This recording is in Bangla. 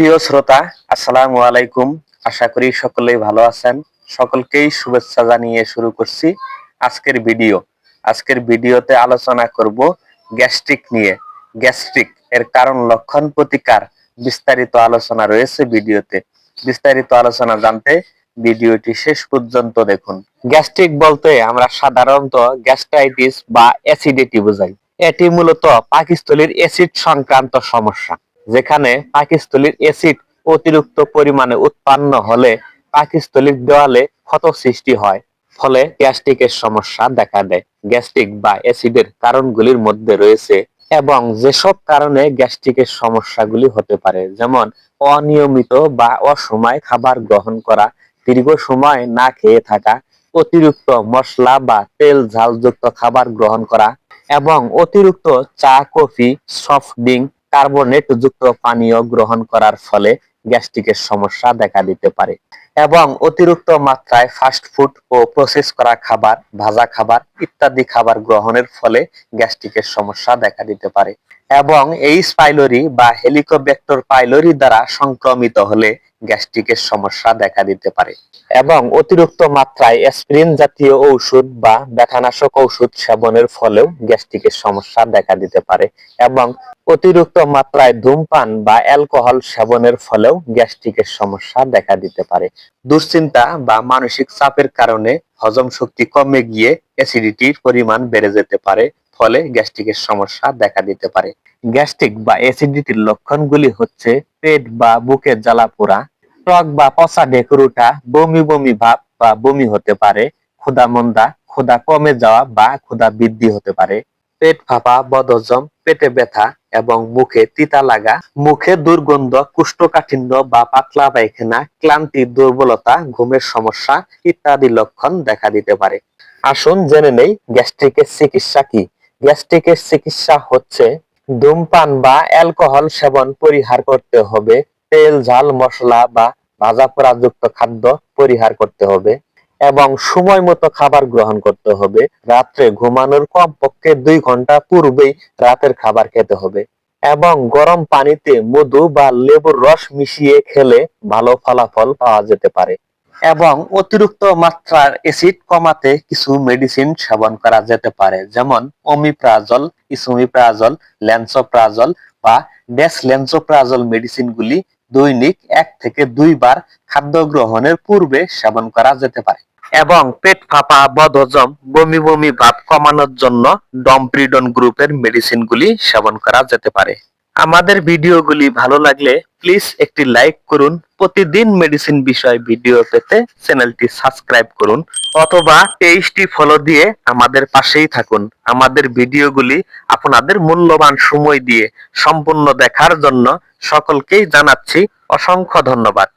প্রিয় শ্রোতা, আসসালামু আলাইকুম। আশা করি সকলেই ভালো আছেন। সকলকেই শুভেচ্ছা জানিয়ে শুরু করছি আজকের ভিডিও। আজকের ভিডিওতে আলোচনা করব গ্যাস্ট্রিক নিয়ে। গ্যাস্ট্রিক এর কারণ, লক্ষণ, প্রতিকার বিস্তারিত আলোচনা রয়েছে ভিডিওতে। বিস্তারিত আলোচনা জানতে ভিডিওটি শেষ পর্যন্ত দেখুন। গ্যাস্ট্রিক বলতে আমরা সাধারণত গ্যাস্ট্রাইটিস বা অ্যাসিডিটি বোঝাই। এটি মূলত পাকিস্থলীর অ্যাসিড সংক্রান্ত সমস্যা। যেখানে পাকিস্থলীর অ্যাসিড অতিরিক্ত পরিমাণে উৎপন্ন হলে পাকিস্থলীর দেওয়ালে ক্ষত সৃষ্টি হয়, ফলে গ্যাস্ট্রিকের সমস্যা দেখা দেয়। গ্যাস্ট্রিক বা অ্যাসিডের কারণগুলির মধ্যে রয়েছে এবং যেসব কারণে গ্যাস্ট্রিকের সমস্যাগুলি হতে পারে, যেমন অনিয়মিত বা অসময় খাবার গ্রহণ করা, দীর্ঘ সময় না খেয়ে থাকা, অতিরিক্ত মশলা বা তেল ঝালযুক্ত খাবার গ্রহণ করা এবং অতিরিক্ত চা, কফি, সফট ড্রিঙ্ক কার্বনেট যুক্ত পানীয় গ্রহণ করার ফলে গ্যাস্ট্রিকের সমস্যা দেখা দিতে পারে। এবং অতিরিক্ত মাত্রায় ফাস্ট ফুড ও প্রসেস করা খাবার, ভাজা খাবার ইত্যাদি খাবার গ্রহণের ফলে গ্যাস্ট্রিকের সমস্যা দেখা দিতে পারে। এবং এই স্পাইলরি বা হেলিকোব্যাক্টর পাইলরি দ্বারা সংক্রমিত হলে গ্যাস্ট্রিকের সমস্যা দেখা দিতে পারে। এবং অতিরিক্ত মাত্রায় অ্যাসপিরিন জাতীয় ঔষধ বা ব্যথানাশক ঔষধ সেবনের ফলেও গ্যাস্ট্রিকের সমস্যা দেখা দিতে পারে এবং অতিরিক্ত মাত্রায় ধূমপান বা অ্যালকোহল সেবনের ফলেও গ্যাস্ট্রিকের সমস্যা দেখা দিতে পারে। দুশ্চিন্তা বা মানসিক চাপের কারণে হজম শক্তি কমে গিয়ে অ্যাসিডিটির পরিমাণ বেড়ে যেতে পারে, ফলে গ্যাস্ট্রিকের সমস্যা দেখা দিতে পারে। গ্যাস্ট্রিক বা অ্যাসিডিটির লক্ষণগুলি হচ্ছে পেট বা বুকের জ্বালা পোড়া, টক বা পচা ঢেকুর ওঠা বমি বমি ভাব বা বমি হতে পারে, ক্ষুধা মন্দা, ক্ষুধা কমে যাওয়া বা ক্ষুধা বৃদ্ধি হতে পারে, পেট ফাঁপা বদজম পেটে ব্যথা এবং মুখে তিতা লাগা, মুখে দুর্গন্ধ, কুষ্ঠকাঠিন্য বা পাতলা পায়খানা, ক্লান্তি, দুর্বলতা, ঘুমের সমস্যা ইত্যাদি লক্ষণ দেখা দিতে পারে। আসুন জেনে নেই গ্যাস্ট্রিকের চিকিৎসা কি। গ্যাস্ট্রিকের চিকিৎসা হচ্ছে ধূমপান বা অ্যালকোহল সেবন পরিহার করতে হবে। তেল, ঝাল, মশলা বা ভাজা পোড়া যুক্ত খাদ্য পরিহার করতে হবে এবং সময় মতো খাবার গ্রহণ করতে হবে। রাত্রে ঘুমানোর কমপক্ষে দুই ঘণ্টা পূর্বেই রাতের খাবার খেতে হবে এবং গরম পানিতে মধু বা লেবুর রস মিশিয়ে খেলে ভালো ফলাফল পাওয়া যেতে পারে। এবং অতিরিক্ত মাত্রার অ্যাসিড কমাতে কিছু মেডিসিন সেবন করা যেতে পারে, যেমন অমিপ্রাজল ইসোমিপ্রাজল ল্যান্সোপ্রাজল বা ডেসলেন্সোপ্রাজল মেডিসিনগুলি দৈনিক এক থেকে দুইবার খাদ্য গ্রহণের পূর্বে সেবন করা যেতে পারে। এবং পেট ফাঁপা, বদহজম, বমি বমি ভাব কমানোর জন্য ডমপ্রিডন গ্রুপের মেডিসিনগুলি সেবন করা যেতে পারে। আমাদের ভিডিওগুলি ভালো লাগলে প্লিজ একটি লাইক করুন। প্রতিদিন মেডিসিন বিষয় ভিডিও পেতে চ্যানেলটি সাবস্ক্রাইব করুন। অথবা পেজটি ফলো দিয়ে আমাদের পাশেই থাকুন। আমাদের ভিডিওগুলি আপনাদের মূল্যবান সময় দিয়ে সম্পূর্ণ দেখার জন্য সকলকেই জানাচ্ছি অসংখ্য ধন্যবাদ।